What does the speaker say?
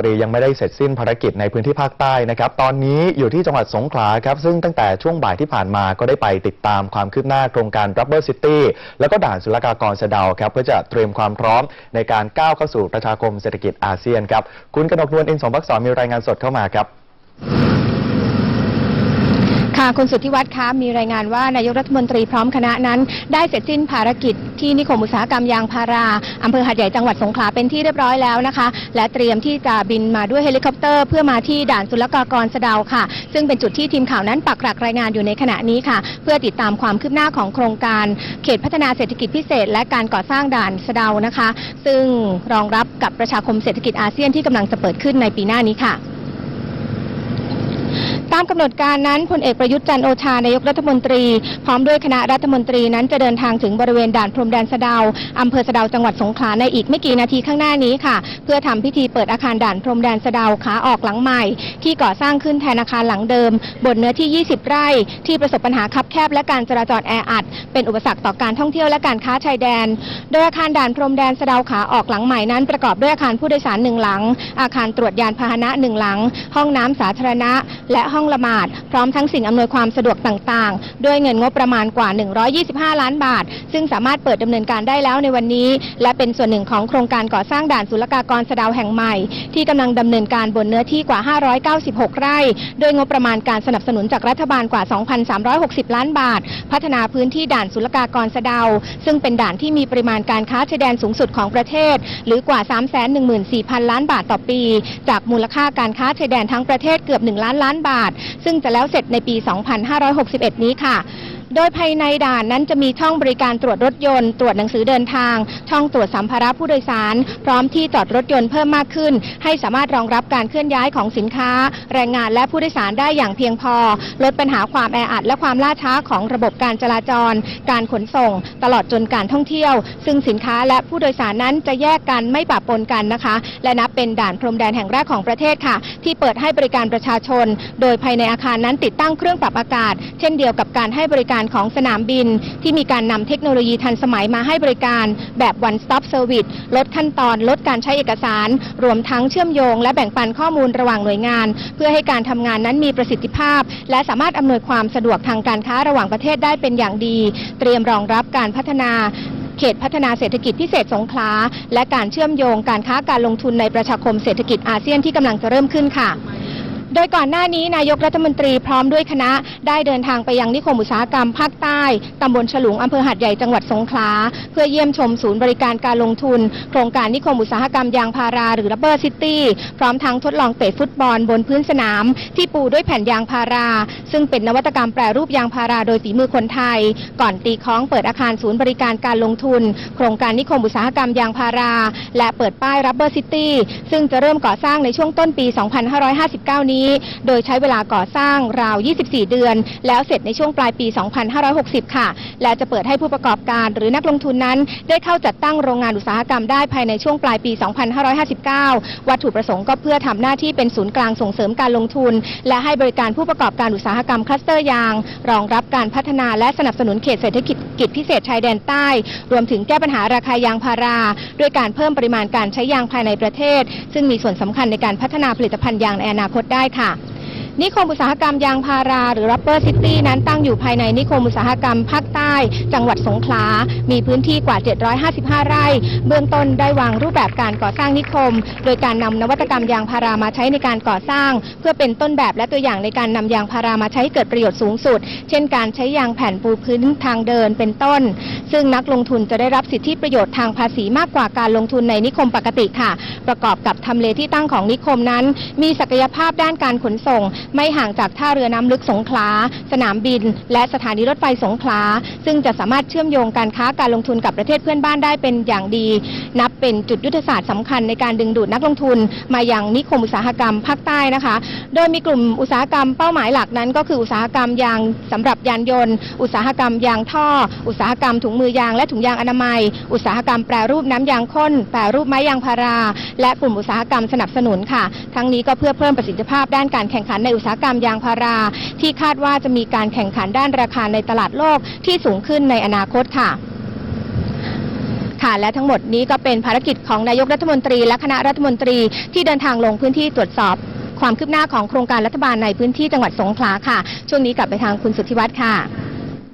ตรียังไม่ได้เสร็จสิ้นภารกิจในพื้นที่ภาคใต้นะครับ ตอนนี้อยู่ที่จังหวัดสงขลาครับ ซึ่งตั้งแต่ช่วงบ่ายที่ผ่านมาก็ได้ไปติดตามความคืบหน้าโครงการ Rubber City แล้วก็ด่านศุลกากรสะเดาครับ เพื่อจะเตรียมความพร้อมในการก้าวเข้าสู่ประชาคมเศรษฐกิจอาเซียนครับ คุณกนกนวลอินสมบักษรมีรายงานสดเข้ามาครับ ค่ะคุณสุทธิวัฒน์คะมีรายงานว่านายกรัฐมนตรีพร้อมคณะนั้น ได้เสร็จสิ้นภารกิจที่นิคมอุตสาหกรรมยางพาราอำเภอหาดใหญ่จังหวัดสงขลาเป็นที่เรียบร้อยแล้วนะคะ และเตรียมที่จะบินมาด้วยเฮลิคอปเตอร์ เพื่อมาที่ด่านศุลกากรสะเดาค่ะ ซึ่งเป็นจุดที่ทีมข่าวนั้นปักหลักรายงานอยู่ในขณะนี้ค่ะ เพื่อติดตามความคืบหน้าของโครงการเขตพัฒนาเศรษฐกิจพิเศษ และการก่อสร้างด่านสะเดานะคะ ซึ่งรองรับกับประชาคมเศรษฐกิจอาเซียนที่กำลังจะเปิดขึ้นในปีหน้านี้ค่ะามกำหนดการนั้นพลเอกประยุทธ์จันโอชานายกรัฐมนตรี พร้อมด้วยคณะรัฐมนตรีนั้นจะเดินทางถึงบริเวณด่านพรมแดนสะดาวอำเภอสะดาวจังหวัดสงขลาในอีกไม่กี่นาทีข้างหน้านี้ค่ะ เพื่อทำพิธีเปิดอาคารด่านพรมแดนสะดาวขาออกหลังใหม่ ที่ก่อสร้างขึ้นแทนอาคารหลังเดิม บนเนื้อที่ 20 ไร่ ที่ประสบปัญหาคับแคบและการจราจรแออัด เป็นอุปสรรคต่อการท่องเที่ยวและการค้าชายแดน โดยอาคารด่านพรมแดนสะเดาขาออกหลังใหม่นั้นประกอบด้วยอาคารผู้โดยสารหนึ่งหลัง อาคารตรวจยานพาหนะหนึ่งหลัง ห้องน้ำสาธารณะ และห้องละหมาด พร้อมทั้งสิ่งอำนวยความสะดวกต่างๆ ด้วยเงินงบประมาณกว่า 125 ล้านบาท ซึ่งสามารถเปิดดำเนินการได้แล้วในวันนี้ และเป็นส่วนหนึ่งของโครงการก่อสร้างด่านศุลกากรสะเดาวแห่งใหม่ ที่กำลังดำเนินการบนเนื้อที่กว่า 596 ไร่ โดยงบประมาณการสนับสนุนจากรัฐบาลกว่า 2,360 ล้านบาท พัฒนาพื้นที่ด่านศุลกากรสะเดาซึ่งเป็นด่านที่มีปริมาณการค้าชายแดนสูงสุดของประเทศ หรือกว่า 314,000 ล้านบาทต่อปี จากมูลค่าการค้าชายแดนทั้งประเทศเกือบ 1 ล้านล้านบาท ซึ่งจะแล้วเสร็จในปี 2561 นี้ค่ะ โดยภายในด่านนั้นจะมีช่องบริการตรวจรถยนต์ ตรวจหนังสือเดินทาง ช่องตรวจสัมภาระผู้โดยสาร พร้อมที่จอดรถยนต์เพิ่มมากขึ้น ให้สามารถรองรับการเคลื่อนย้ายของสินค้า แรงงานและผู้โดยสารได้อย่างเพียงพอ ลดปัญหาความแออัดและความล่าช้าของระบบการจราจร การขนส่ง ตลอดจนการท่องเที่ยว ซึ่งสินค้าและผู้โดยสารนั้นจะแยกกันไม่ปะปนกันนะคะ และนับเป็นด่านพรมแดนแห่งแรกของประเทศค่ะ ที่เปิดให้บริการประชาชน โดยภายในอาคารนั้นติดตั้งเครื่องปรับอากาศ เช่นเดียวกับการให้บริการของสนามบิน ที่มีการนำเทคโนโลยีทันสมัยมาให้บริการแบบ one stop service ลดขั้นตอนลดการใช้เอกสาร รวมทั้งเชื่อมโยง และแบ่งปันข้อมูลระหว่างหน่วยงาน เพื่อให้การทำงานนั้นมีประสิทธิภาพ และสามารถอำนวยความสะดวกทางการค้าระหว่างประเทศได้เป็นอย่างดี เตรียมรองรับการพัฒนาเขตพัฒนาเศรษฐกิจพิเศษสงขลาและการเชื่อมโยงการค้าการลงทุนในประชาคมเศรษฐกิจอาเซียนที่กำลังจะเริ่มขึ้นค่ะ โดยก่อนหน้านี้นายกรัฐมนตรีพร้อมด้วยคณะได้เดินทางไปยังนิคมอุตสาหกรรมภาคใต้ตำบลฉลุงอำเภอหาดใหญ่จังหวัดสงขลาเพื่อเยี่ยมชมศูนย์บริการการลงทุน โครงการนิคมอุตสาหกรรมยางพาราหรือ Rubber City พร้อมทั้งทดลองเตะฟุตบอลบนพื้นสนาม ที่ปูด้วยแผ่นยางพารา ซึ่งเป็นนวัตกรรมแปรรูปยางพาราโดยฝีมือคนไทย ก่อนตีคล้องเปิดอาคารศูนย์บริการการลงทุน โครงการนิคมอุตสาหกรรมยางพารา และเปิดป้าย Rubber City ซึ่งจะเริ่มก่อสร้างในช่วงต้นปี 2559 นี้โดยใช้เวลาก่อสร้างราว 24 เดือน แล้วเสร็จในช่วงปลายปี 2560 ค่ะ และจะเปิดให้ผู้ประกอบการหรือนักลงทุนนั้น ได้เข้าจัดตั้งโรงงานอุตสาหกรรมได้ภายในช่วงปลายปี 2559 วัตถุประสงค์ก็เพื่อทำหน้าที่เป็นศูนย์กลางส่งเสริมการลงทุน และให้บริการผู้ประกอบการอุตสาหกรรมคลัสเตอร์ยาง รองรับการพัฒนาและสนับสนุนเขตเศรษฐกิจ กิจพิเศษชายแดนใต้ รวมถึงแก้ปัญหาราคายางพารา ด้วยการเพิ่มปริมาณการใช้ยางภายในประเทศ ซึ่งมีส่วนสำคัญในการพัฒนาผลิตภัณฑ์ยางในอนาคตได้ค่ะ นิคมอุตสาหกรรมยางพาราหรือ Rubber City นั้นตั้งอยู่ภายในนิคมอุตสาหกรรมภาคใต้ จังหวัดสงขลา มีพื้นที่กว่า 755 ไร่ เบื้องต้นได้วางรูปแบบการก่อสร้างนิคม โดยการนำนวัตกรรมยางพารามาใช้ในการก่อสร้าง เพื่อเป็นต้นแบบและตัวอย่างในการนำยางพารามาใช้เกิดประโยชน์สูงสุด เช่นการใช้ยางแผ่นปูพื้นทางเดินเป็นต้น ซึ่งนักลงทุนจะได้รับสิทธิประโยชน์ทางภาษีมากกว่าการลงทุนในนิคมปกติค่ะ ประกอบกับทำเลที่ตั้งของนิคมนั้น มีศักยภาพด้านการขนส่งไม่ห่างจากท่าเรือน้ำลึกสงขลา สนามบิน และสถานีรถไฟสงขลา ซึ่งจะสามารถเชื่อมโยงการค้าการลงทุนกับประเทศเพื่อนบ้านได้เป็นอย่างดี นับเป็นจุดยุทธศาสตร์สำคัญในการดึงดูดนักลงทุน มายังนิคมอุตสาหกรรมภาคใต้นะคะ โดยมีกลุ่มอุตสาหกรรมเป้าหมายหลักนั้น ก็คืออุตสาหกรรมยางสำหรับยานยนต์ อุตสาหกรรมยางท่อ อุตสาหกรรมถุงมือยางและถุงยางอนามัย อุตสาหกรรมแปรรูปน้ำยางข้น แปรรูปไม้ยางพารา และกลุ่มอุตสาหกรรมสนับสนุนค่ะ ทั้งนี้ก็เพื่อเพิ่มประสิทธิภาพด้านการแข่งขันในอุตสาหกรรมยางพารา ที่คาดว่าจะมีการแข่งขันด้านราคาในตลาดโลกที่สูงขึ้นในอนาคตค่ะค่ะและทั้งหมดนี้ก็เป็นภารกิจของนายกรัฐมนตรีและคณะรัฐมนตรีที่เดินทางลงพื้นที่ตรวจสอบ ความคืบหน้าของโครงการรัฐบาลในพื้นที่จังหวัดสงขลาค่ะ ช่วงนี้กลับไปทางคุณสุทธิวัฒน์ค่ะ